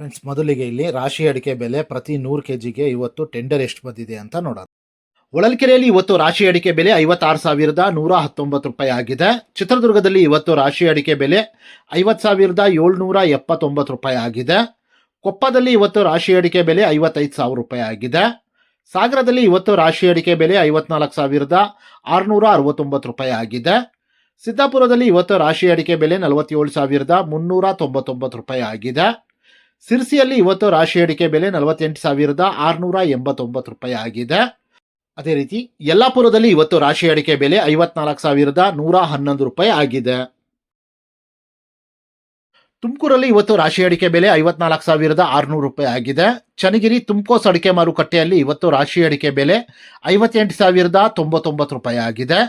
Friends ಮೊದಲಿಗೆ ಇಲ್ಲಿ ರಾಶಿ ಅಡಿಕೆ ಬೆಲೆ ಪ್ರತಿ ನೂರು ಕೆ ಜಿಗೆ ಇವತ್ತು ಟೆಂಡರ್ ಎಷ್ಟು ಬಂದಿದೆ ಅಂತ ನೋಡೋಣ. ಹೊಳಲ್ಕೆರೆಯಲ್ಲಿ ಇವತ್ತು ರಾಶಿ ಅಡಿಕೆ ಬೆಲೆ ಐವತ್ತಾರು ಸಾವಿರದ ನೂರ ಹತ್ತೊಂಬತ್ತು ರೂಪಾಯಿ ಆಗಿದೆ. ಚಿತ್ರದುರ್ಗದಲ್ಲಿ ಇವತ್ತು ರಾಶಿ ಅಡಿಕೆ ಬೆಲೆ ಐವತ್ತು ಸಾವಿರದ ಏಳ್ನೂರ ಎಪ್ಪತ್ತೊಂಬತ್ತು ರೂಪಾಯಿ ಆಗಿದೆ. ಕೊಪ್ಪದಲ್ಲಿ ಇವತ್ತು ರಾಶಿ ಅಡಿಕೆ ಬೆಲೆ ಐವತ್ತೈದು ಸಾವಿರ ರೂಪಾಯಿ ಆಗಿದೆ. ಸಾಗರದಲ್ಲಿ ಇವತ್ತು ರಾಶಿ ಅಡಿಕೆ ಬೆಲೆ ಐವತ್ನಾಲ್ಕು ಸಾವಿರದ ಆರುನೂರ ಅರವತ್ತೊಂಬತ್ತು ರೂಪಾಯಿ ಆಗಿದೆ. ಸಿದ್ದಾಪುರದಲ್ಲಿ ಇವತ್ತು ರಾಶಿ ಅಡಿಕೆ ಬೆಲೆ ನಲವತ್ತೇಳು ಸಾವಿರದ ಮುನ್ನೂರ ತೊಂಬತ್ತೊಂಬತ್ತು ರೂಪಾಯಿ ಆಗಿದೆ. ಸಿರ್ಸಿಯಲ್ಲಿ ಇವತ್ತು ರಾಶಿ ಅಡಿಕೆ ಬೆಲೆ ನಲವತ್ತೆಂಟು ಸಾವಿರದ ಆರುನೂರ ಎಂಬತ್ತೊಂಬತ್ತು ರೂಪಾಯಿ ಆಗಿದೆ. ಅದೇ ರೀತಿ ಯಲ್ಲಾಪುರದಲ್ಲಿ ಇವತ್ತು ರಾಶಿ ಅಡಿಕೆ ಬೆಲೆ ಐವತ್ನಾಲ್ಕು ಸಾವಿರದ ನೂರ ಹನ್ನೊಂದು ರೂಪಾಯಿ ಆಗಿದೆ. ತುಮಕೂರಲ್ಲಿ ಇವತ್ತು ರಾಶಿ ಅಡಿಕೆ ಬೆಲೆ ಐವತ್ನಾಲ್ಕು ಸಾವಿರದ ಆರುನೂರು ರೂಪಾಯಿ ಆಗಿದೆ. ಚನ್ನಗಿರಿ ತುಮಕೋಸ್ ಅಡಿಕೆ ಮಾರುಕಟ್ಟೆಯಲ್ಲಿ ಇವತ್ತು ರಾಶಿ ಅಡಿಕೆ ಬೆಲೆ ಐವತ್ತೆಂಟು ಸಾವಿರದ ತೊಂಬತ್ತೊಂಬತ್ತು ರೂಪಾಯಿ ಆಗಿದೆ.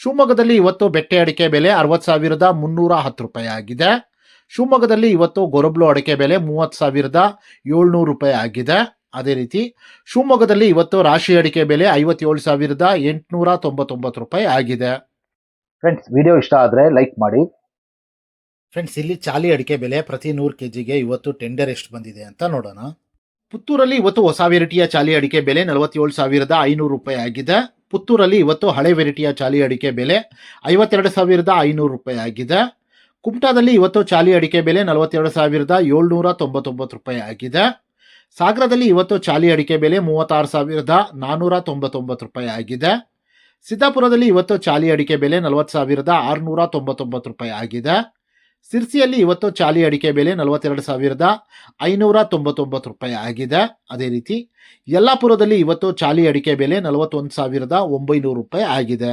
ಶಿವಮೊಗ್ಗದಲ್ಲಿ ಇವತ್ತು ಬೆಟ್ಟೆ ಅಡಿಕೆ ಬೆಲೆ ಅರವತ್ತು ಸಾವಿರದ ಮುನ್ನೂರ ಹತ್ತು ರೂಪಾಯಿ ಆಗಿದೆ. ಶಿವಮೊಗ್ಗದಲ್ಲಿ ಇವತ್ತು ಗೊರಬ್ಲು ಅಡಿಕೆ ಬೆಲೆ ಮೂವತ್ತು ಸಾವಿರದ ಏಳ್ನೂರು ರೂಪಾಯಿ ಆಗಿದೆ. ಅದೇ ರೀತಿ ಶಿವಮೊಗ್ಗದಲ್ಲಿ ಇವತ್ತು ರಾಶಿ ಅಡಿಕೆ ಬೆಲೆ ಐವತ್ತೇಳು ಸಾವಿರದ ಎಂಟುನೂರ ತೊಂಬತ್ತೊಂಬತ್ತು ರೂಪಾಯಿ ಆಗಿದೆ. ಫ್ರೆಂಡ್ಸ್ ವಿಡಿಯೋ ಇಷ್ಟ ಆದರೆ ಲೈಕ್ ಮಾಡಿ. ಫ್ರೆಂಡ್ಸ್ ಇಲ್ಲಿ ಚಾಲಿ ಅಡಿಕೆ ಬೆಲೆ ಪ್ರತಿ ನೂರು ಕೆ ಜಿಗೆ ಇವತ್ತು ಟೆಂಡರ್ ಎಷ್ಟು ಬಂದಿದೆ ಅಂತ ನೋಡೋಣ. ಪುತ್ತೂರಲ್ಲಿ ಇವತ್ತು ಹೊಸ ವೆರೈಟಿಯ ಚಾಲಿ ಅಡಿಕೆ ಬೆಲೆ ನಲವತ್ತೇಳು ಸಾವಿರದ ಐನೂರು ರೂಪಾಯಿ ಆಗಿದೆ. ಪುತ್ತೂರಲ್ಲಿ ಇವತ್ತು ಹಳೆ ವೆರೈಟಿಯ ಚಾಲಿ ಅಡಿಕೆ ಬೆಲೆ ಐವತ್ತೆರಡು ಸಾವಿರದ ಐನೂರು ರೂಪಾಯಿ ಆಗಿದೆ. ಕುಮಟಾದಲ್ಲಿ ಇವತ್ತು ಚಾಲಿ ಅಡಿಕೆ ಬೆಲೆ ನಲವತ್ತೆರಡು ಸಾವಿರದ ಏಳ್ನೂರ ತೊಂಬತ್ತೊಂಬತ್ತು ರೂಪಾಯಿ ಆಗಿದೆ. ಸಾಗರದಲ್ಲಿ ಇವತ್ತು ಚಾಲಿ ಅಡಿಕೆ ಬೆಲೆ ಮೂವತ್ತಾರು ಸಾವಿರದ ನಾನ್ನೂರ ತೊಂಬತ್ತೊಂಬತ್ತು ರೂಪಾಯಿ ಆಗಿದೆ. ಸಿದ್ದಾಪುರದಲ್ಲಿ ಇವತ್ತು ಚಾಲಿ ಅಡಿಕೆ ಬೆಲೆ ನಲವತ್ತು ಸಾವಿರದ ಆರುನೂರ ತೊಂಬತ್ತೊಂಬತ್ತು ರೂಪಾಯಿ ಆಗಿದೆ. ಸಿರ್ಸಿಯಲ್ಲಿ ಇವತ್ತು ಚಾಲಿ ಅಡಿಕೆ ಬೆಲೆ ನಲವತ್ತೆರಡು ಸಾವಿರದ ಐನೂರ ತೊಂಬತ್ತೊಂಬತ್ತು ರೂಪಾಯಿ ಆಗಿದೆ. ಅದೇ ರೀತಿ ಯಲ್ಲಾಪುರದಲ್ಲಿ ಇವತ್ತು ಚಾಲಿ ಅಡಿಕೆ ಬೆಲೆ ನಲವತ್ತೊಂದು ಸಾವಿರದ ಒಂಬೈನೂರು ರೂಪಾಯಿ ಆಗಿದೆ.